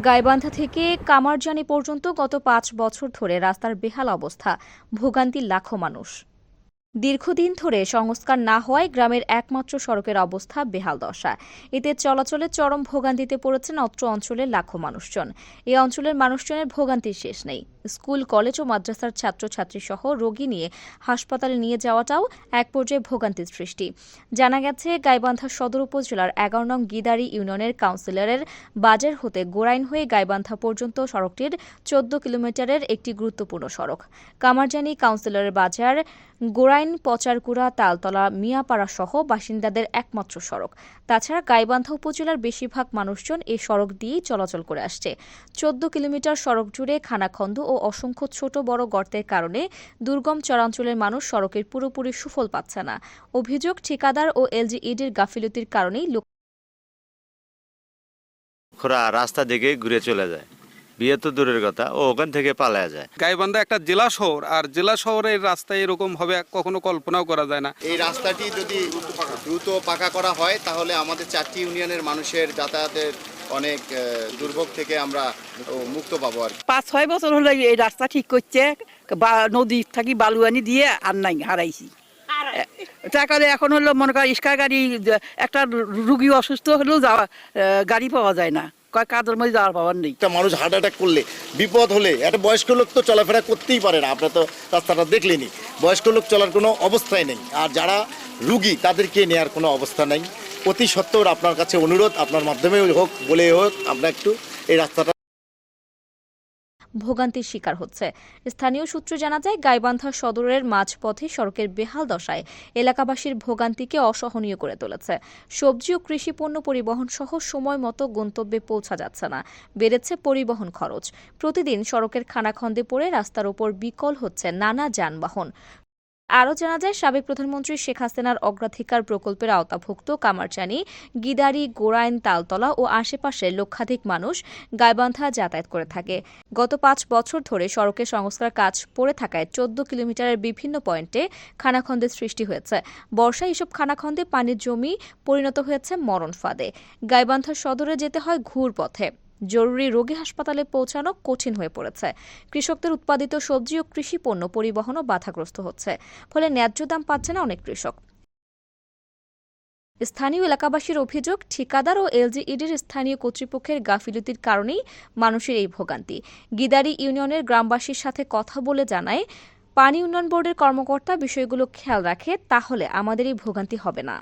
গাইবান্ধা থেকে কামারজানি পর্যন্ত গত পাঁচ বছর ধরে রাস্তার বেহাল অবস্থা, ভোগান্তি লাখো মানুষ। দীর্ঘদিন ধরে সংস্কার না হওয়ায় গ্রামের একমাত্র সড়কের অবস্থা বেহাল দশা। এতে চলাচলে চরম ভোগান্তিতে পড়েছেন অত্র অঞ্চলের লাখো মানুষজন। এই অঞ্চলের মানুষজনের ভোগান্তির শেষ নেই। স্কুল, কলেজ ও মাদ্রাসার ছাত্রছাত্রী সহ রোগী নিয়ে হাসপাতালে নিয়ে যাওয়াটাও এক পর্যায়ে ভোগান্তির সৃষ্টি। জানা গেছে, গাইবান্ধা সদর উপজেলার এগারো নং গিদারি ইউনিয়নের কাউন্সিলরের বাজার হতে গোরাইন হয়ে গাইবান্ধা পর্যন্ত সড়কটির চোদ্দ কিলোমিটারের একটি গুরুত্বপূর্ণ সড়ক। কামারজানি কাউন্সিলরের বাজার গোরাইন পচারকুড়া, তালতলা, মিয়াপাড়া সহ বাসিন্দাদের একমাত্র সড়ক। তাছাড়া গাইবান্ধা উপজেলার বেশিরভাগ মানুষজন এই সড়ক দিয়েই চলাচল করে আসছে। চোদ্দ কিলোমিটার সড়ক জুড়ে খানাখন্দ অসংখ্য ছোট বড় গর্তের কারণে দুর্গম চরাঞ্চলের মানুষ সড়কের পুরোপুরি সুফল পাচ্ছে না। অভিযোগ ঠিকাদার ও এলজিইডির গাফিলতির কারণেই লোক খোরা রাস্তা দিকে ঘুরে চলে যায়। বিয়ে তো দূরের কথা ও ওখান থেকে পালায়া যায়। গাইবান্ধা একটা জেলা শহর আর জেলা শহরের রাস্তা এরকম হবে কখনো কল্পনাও করা যায় না। এই রাস্তাটি যদি দ্রুত পাকা করা হয় তাহলে আমাদের চারটি ইউনিয়নের মানুষের যাতায়াতের অনেক দুর্ভোগ থেকে আমরা মুক্ত পাবো আর পাঁচ ছয় বছর হলো এই রাস্তা ঠিক করছে বা নদী থাকি বালুয়ানি দিয়ে আর নাই হারাইছি। টাকালে এখন হলো মনে কর ইস্কা গাড়ি একটা রুগী অসুস্থ হলেও যাওয়া গাড়ি পাওয়া যায় না। কয় কাজের মধ্যে যাওয়ার পাওয়ার নেই। একটা মানুষ হার্ট অ্যাটাক করলে বিপদ হলে একটা বয়স্ক লোক তো চলাফেরা করতেই পারে না আপনারা তো রাস্তাটা দেখলেনি বয়স্ক লোক চলার কোনো অবস্থাই নেই। আর যারা রুগী তাদেরকে নেওয়ার কোনো অবস্থা নেই। অতি সত্ত্বেও আপনার কাছে অনুরোধ, আপনার মাধ্যমে হোক বলে হোক, আমরা একটু এই রাস্তাটা ভোগান্তির শিকার হচ্ছে। স্থানীয় সূত্রে জানা যায়, গাইবান্ধা সদরের মাঝপথে সড়কের বেহাল দশায় এলাকাবাসীর ভোগান্তিকে অসহনীয় করে তুলেছে। সবজি ও কৃষি পণ্য পরিবহন সহ সময় মতো গন্তব্যে পৌঁছা যাচ্ছে না। বেড়েছে পরিবহন খরচ। প্রতিদিন সড়কের খানাখন্দে পড়ে রাস্তার ওপর বিকল হচ্ছে নানা যানবাহন। আরও জানা যায়, সাবেক প্রধানমন্ত্রী শেখ হাসিনার অগ্রাধিকার প্রকল্পের আওতাভুক্ত কামারচানি গিদারি, গোরাইন, তালতলা ও আশেপাশে লক্ষাধিক মানুষ গাইবান্ধা যাতায়াত করে থাকে। গত পাঁচ বছর ধরে সড়কের সংস্কার কাজ পড়ে থাকায় চোদ্দ কিলোমিটারের বিভিন্ন পয়েন্টে খানাখন্দের সৃষ্টি হয়েছে। বর্ষায় এসব খানাখন্দে পানির জমি পরিণত হয়েছে মরণ ফাঁদে। গাইবান্ধা সদরে যেতে হয় ঘুর পথে। জরুরি রোগী হাসপাতালে পৌঁছানো কঠিন হয়ে পড়েছে। কৃষকদের উৎপাদিত সবজি ও কৃষি পণ্য পরিবহনও বাধাগ্রস্ত হচ্ছে, ফলে ন্যায্য দাম পাচ্ছে না অনেক কৃষক। স্থানীয় এলাকাবাসীর অভিযোগ, ঠিকাদার ও এলজিইডির স্থানীয় কর্তৃপক্ষের গাফিলতির কারণেই মানুষের এই ভোগান্তি। গিদারি ইউনিয়নের গ্রামবাসীর সাথে কথা বলে জানায়, পানি উন্নয়ন বোর্ডের কর্মকর্তা বিষয়গুলো খেয়াল রাখে, তাহলে আমাদের এই ভোগান্তি হবে না।